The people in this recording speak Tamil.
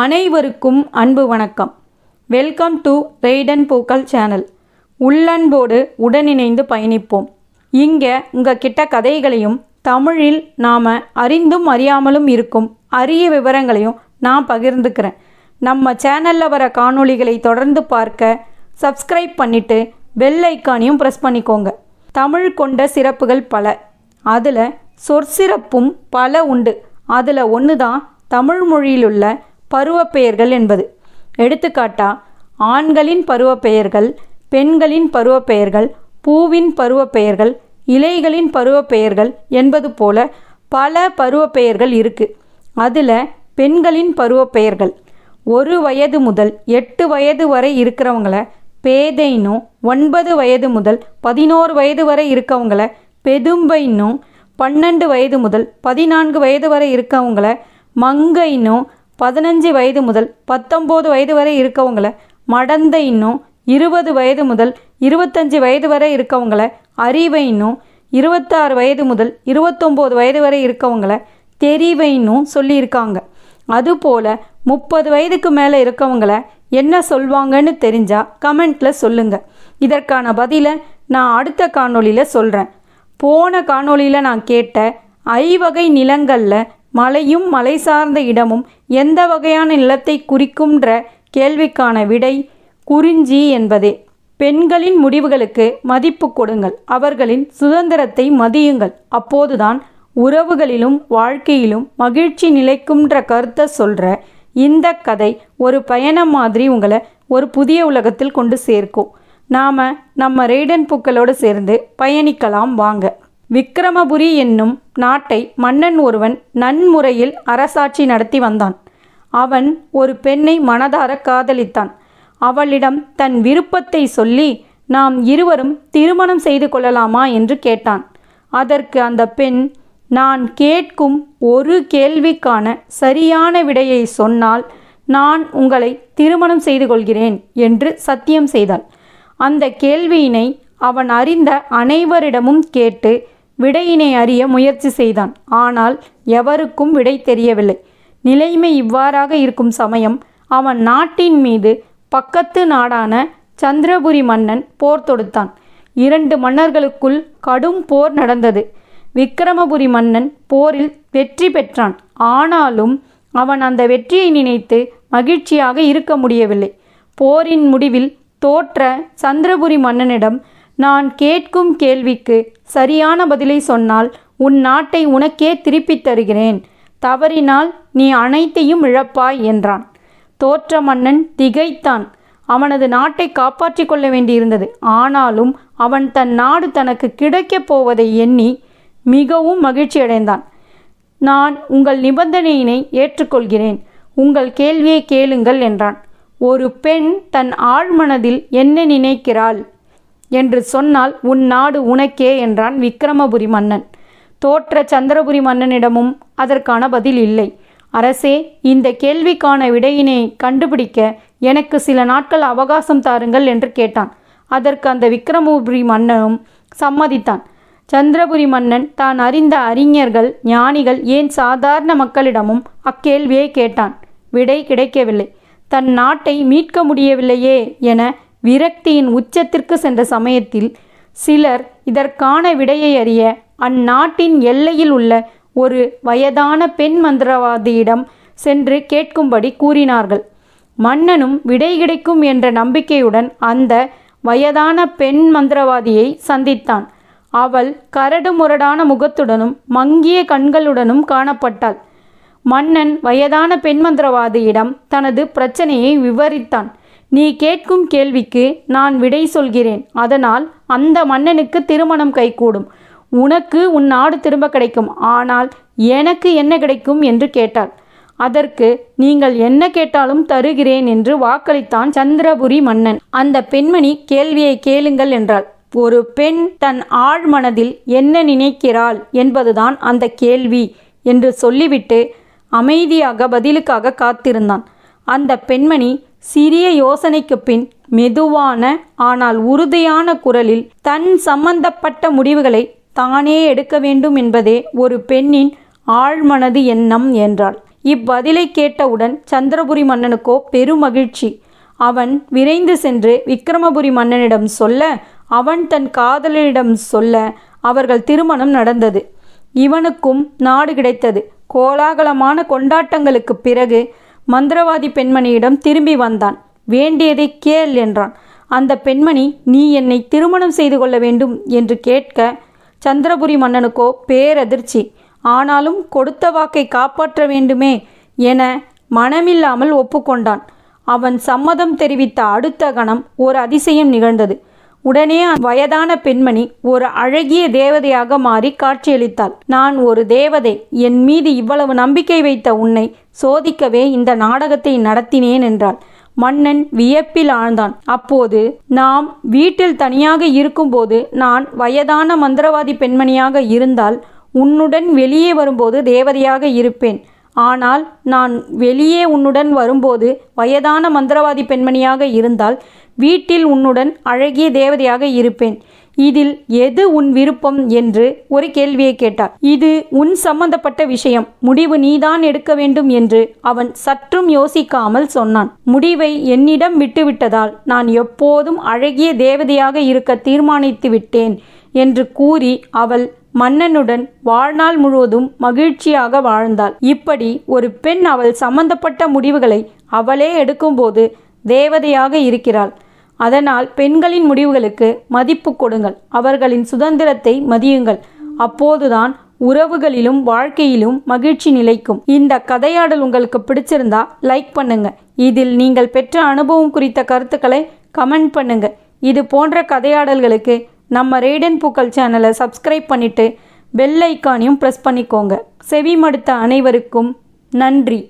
அனைவருக்கும் அன்பு வணக்கம். வெல்கம் டு ரெய்டன் பூக்கள் சேனல் உள்ளன்போடு உடனிணைந்து பயணிப்போம். இங்கே உங்கள் கிட்ட கதைகளையும் தமிழில் நாம் அறிந்தும் அறியாமலும் இருக்கும் அரிய விவரங்களையும் நான் பகிர்ந்துக்கிறேன். நம்ம சேனலில் வர காணொளிகளை தொடர்ந்து பார்க்க சப்ஸ்கிரைப் பண்ணிவிட்டு பெல் ஐக்கானையும் ப்ரெஸ் பண்ணிக்கோங்க. தமிழ் கொண்ட சிறப்புகள் பல. அதில் சொற்சிறப்பும் பல உண்டு. அதில் ஒன்று தான் தமிழ் மொழியிலுள்ள பருவப்பெயர்கள் என்பது. எடுத்துக்காட்டா ஆண்களின் பருவப்பெயர்கள் பெண்களின் பருவப்பெயர்கள் பூவின் பருவப்பெயர்கள் இலைகளின் பருவப்பெயர்கள் என்பது போல பல பருவப்பெயர்கள் இருக்கு. அதில் பெண்களின் பருவப்பெயர்கள். ஒரு வயது முதல் எட்டு வயது வரை இருக்கிறவங்கள பேதைன்னும் ஒன்பது வயது முதல் பதினோரு வயது வரை இருக்கவங்கள பெதும்பைன்னும் பன்னெண்டு வயது முதல் பதினான்கு வயது வரை இருக்கவங்கள மங்கைன்னும் பதினஞ்சு வயது முதல் பத்தொம்போது வயது வரை இருக்கவங்கள மடந்தைன்னும் இருபது வயது முதல் இருபத்தஞ்சி வயது வரை இருக்கவங்கள அறிவைன்னும் இருபத்தாறு வயது முதல் இருபத்தொம்போது வயது வரை இருக்கவங்கள தெரிவைன்னும் சொல்லியிருக்காங்க. அதுபோல் முப்பது வயதுக்கு மேலே இருக்கவங்கள என்ன சொல்வாங்கன்னு தெரிஞ்சால் கமெண்ட்டில் சொல்லுங்கள் இதற்கான பதிலை நான் அடுத்த காணொளியில் சொல்கிறேன் போன காணொளியில் நான் கேட்ட ஐவகை நிலங்களில் மலையும் மலை சார்ந்த இடமும் எந்த வகையான நிலத்தை குறிக்கும்ன்ற கேள்விக்கான விடை குறிஞ்சி என்பதே. பெண்களின் முடிவுகளுக்கு மதிப்பு கொடுங்கள். அவர்களின் சுதந்திரத்தை மதியுங்கள். அப்போதுதான் உறவுகளிலும் வாழ்க்கையிலும் மகிழ்ச்சி நிலைக்கும்ன்ற கருத்தை சொல்கிற இந்த கதை ஒரு பயணம் மாதிரி உங்களை ஒரு புதிய உலகத்தில் கொண்டு சேர்க்கும். நாம் நம்ம ரெய்டன் பூக்களோடு சேர்ந்து பயணிக்கலாம். வாங்க. விக்கிரமபுரி என்னும் நாட்டை மன்னன் ஒருவன் நன்முறையில் அரசாட்சி நடத்தி வந்தான். அவன் ஒரு பெண்ணை மனதார காதலித்தான். அவளிடம் தன் விருப்பத்தை சொல்லி நாம் இருவரும் திருமணம் செய்து கொள்ளலாமா? என்று கேட்டான். அதற்கு அந்த பெண் நான் கேட்கும் ஒரு கேள்விக்கான சரியான விடையை சொன்னால் நான் உங்களை திருமணம் செய்து கொள்கிறேன் என்று சத்தியம் செய்தாள். அந்த கேள்வியினை அவன் அறிந்த அனைவரிடமும் கேட்டு விடையினை அறிய முயற்சி செய்தான். ஆனால் எவருக்கும் விடை தெரியவில்லை. நிலைமை இவ்வாறாக இருக்கும் சமயம் அவன் நாட்டின் மீது பக்கத்து நாடான சந்திரபுரி மன்னன் போர் தொடுத்தான். இரண்டு மன்னர்களுக்குள் கடும் போர் நடந்தது. விக்கிரமபுரி மன்னன் போரில் வெற்றி பெற்றான். ஆனாலும் அவன் அந்த வெற்றியை நினைத்து மகிழ்ச்சியாக இருக்க முடியவில்லை. போரின் முடிவில் தோற்ற சந்திரபுரி மன்னனிடம் நான் கேட்கும் கேள்விக்கு சரியான பதிலை சொன்னால் உன் நாட்டை உனக்கே திருப்பித் தருகிறேன். தவறினால் நீ அனைத்தையும் இழப்பாய் என்றான். தோற்ற மன்னன் திகைத்தான். அவனது நாட்டை காப்பாற்றிக் கொள்ள வேண்டியிருந்தது. ஆனாலும் அவன் தன் நாடு தனக்கு கிடைக்கப் போவதை எண்ணி மிகவும் மகிழ்ச்சியடைந்தான் நான் உங்கள் நிபந்தனையினை ஏற்றுக்கொள்கிறேன். உங்கள் கேள்வியை கேளுங்கள் என்றான். ஒரு பெண் தன் ஆழ்மனதில் என்ன நினைக்கிறாள்? என்று சொன்னால் உன் நாடு உனக்கே என்றான் விக்கிரமபுரி மன்னன். தோற்ற சந்திரபுரி மன்னனிடமும் அதற்கான பதில் இல்லை. அரசே இந்த கேள்விக்கான விடையினை கண்டுபிடிக்க எனக்கு சில நாட்கள் அவகாசம் தாருங்கள் என்று கேட்டான். அதற்கு அந்த விக்கிரமபுரி மன்னனும் சம்மதித்தான். சந்திரபுரி மன்னன் தான் அறிந்த அறிஞர்கள் ஞானிகள் ஏன் சாதாரண மக்களிடமும் அக்கேள்வியை கேட்டான்? விடை கிடைக்கவில்லை. தன் நாட்டை மீட்க முடியவில்லையே என விரக்தியின் உச்சத்திற்கு சென்ற சமயத்தில் சிலர் இதற்கான விடையை அறிய அந்நாட்டின் எல்லையில் உள்ள ஒரு வயதான பெண் மந்திரவாதியிடம் சென்று கேட்கும்படி கூறினார்கள். மன்னனும் விடை கிடைக்கும் என்ற நம்பிக்கையுடன் அந்த வயதான பெண் மந்திரவாதியை சந்தித்தான். அவள் கரடு முரடான முகத்துடனும் மங்கிய கண்களுடனும் காணப்பட்டாள். மன்னன் வயதான பெண் மந்திரவாதியிடம் தனது பிரச்சனையை விவரித்தான். நீ கேட்கும் கேள்விக்கு நான் விடை சொல்கிறேன். அதனால் அந்த மன்னனுக்கு திருமணம் கைகூடும். உனக்கு உன் நாடு திரும்ப கிடைக்கும். ஆனால் எனக்கு என்ன கிடைக்கும் என்று கேட்டாள். அதற்கு நீங்கள் என்ன கேட்டாலும் தருகிறேன் என்று வாக்களித்தான் சந்திரபுரி மன்னன். அந்த பெண்மணி கேள்வியை கேளுங்கள் என்றாள். ஒரு பெண் தன் ஆழ்மனதில் என்ன நினைக்கிறாள் என்பதுதான் அந்த கேள்வி என்று சொல்லிவிட்டு அமைதியாக பதிலுக்காக காத்திருந்தான். அந்த பெண்மணி சிறிய யோசனைக்கு பின் மெதுவான ஆனால் உறுதியான குரலில் தன் சம்பந்தப்பட்ட முடிவுகளை தானே எடுக்க வேண்டும் என்பதே ஒரு பெண்ணின் ஆழ்மனது எண்ணம் என்றாள். இப்பதிலை கேட்டவுடன் சந்திரபுரி மன்னனுக்கோ பெருமகிழ்ச்சி. அவன் விரைந்து சென்று விக்கிரமபுரி மன்னனிடம் சொல்ல அவன் தன் காதலனிடம் சொல்ல அவர்கள் திருமணம் நடந்தது. இவனுக்கும் நாடு கிடைத்தது. கோலாகலமான கொண்டாட்டங்களுக்கு பிறகு மந்திரவாதி பெண்மணியிடம் திரும்பி வந்தான். வேண்டியதை கேள் என்றான். அந்த பெண்மணி நீ என்னை திருமணம் செய்து கொள்ள வேண்டும் என்று கேட்க சந்திரபுரி மன்னனுக்கோ பேரதிர்ச்சி. ஆனாலும் கொடுத்த வாக்கை காப்பாற்ற வேண்டுமே என மனமில்லாமல் ஒப்புக்கொண்டான். அவன் சம்மதம் தெரிவித்த அடுத்த கணம் ஒரு அதிசயம் நிகழ்ந்தது. உடனே வயதான பெண்மணி ஒரு அழகிய தேவதையாக மாறி காட்சியளித்தாள். நான் ஒரு தேவதை. என் மீது இவ்வளவு நம்பிக்கை வைத்த உன்னை சோதிக்கவே இந்த நாடகத்தை நடத்தினேன் என்றாள். மன்னன் வியப்பில் ஆழ்ந்தான். அப்போது நாம் வீட்டில் தனியாக இருக்கும்போது நான் வயதான மந்திரவாதி பெண்மணியாக இருந்தால் உன்னுடன் வெளியே வரும்போது தேவதையாக இருப்பேன். ஆனால் நான் வெளியே உன்னுடன் வரும்போது வயதான மந்திரவாதி பெண்மணியாக இருந்தால் வீட்டில் உன்னுடன் அழகிய தேவதையாக இருப்பேன். இதில் எது உன் விருப்பம்? என்று ஒரு கேள்வியை கேட்டார். இது உன் சம்பந்தப்பட்ட விஷயம். முடிவு நீதான் எடுக்க வேண்டும் என்று அவன் சற்றும் யோசிக்காமல் சொன்னான். முடிவை என்னிடம் விட்டுவிட்டதால் நான் எப்போதும் அழகிய தேவதையாக இருக்க தீர்மானித்து விட்டேன் என்று கூறி அவள் மன்னனுடன் வாழ்நாள் முழுவதும் மகிழ்ச்சியாக வாழ்ந்தாள். இப்படி ஒரு பெண் அவள் சம்பந்தப்பட்ட முடிவுகளை அவளே எடுக்கும்போது தேவதையாக இருக்கிறாள். அதனால் பெண்களின் முடிவுகளுக்கு மதிப்பு கொடுங்கள். அவர்களின் சுதந்திரத்தை மதியுங்கள். அப்போதுதான் உறவுகளிலும் வாழ்க்கையிலும் மகிழ்ச்சி நிலைக்கும். இந்த கதையாடல் உங்களுக்கு பிடிச்சிருந்தா லைக் பண்ணுங்க. இதில் நீங்கள் பெற்ற அனுபவம் குறித்த கருத்துக்களை கமெண்ட் பண்ணுங்க. இது போன்ற கதையாடல்களுக்கு நம்ம ரேடன் பூக்கள் சேனலை சப்ஸ்கிரைப் பண்ணிட்டு பெல் ஐக்கானையும் ப்ரெஸ் பண்ணிக்கோங்க. செவி மடுத்த அனைவருக்கும் நன்றி.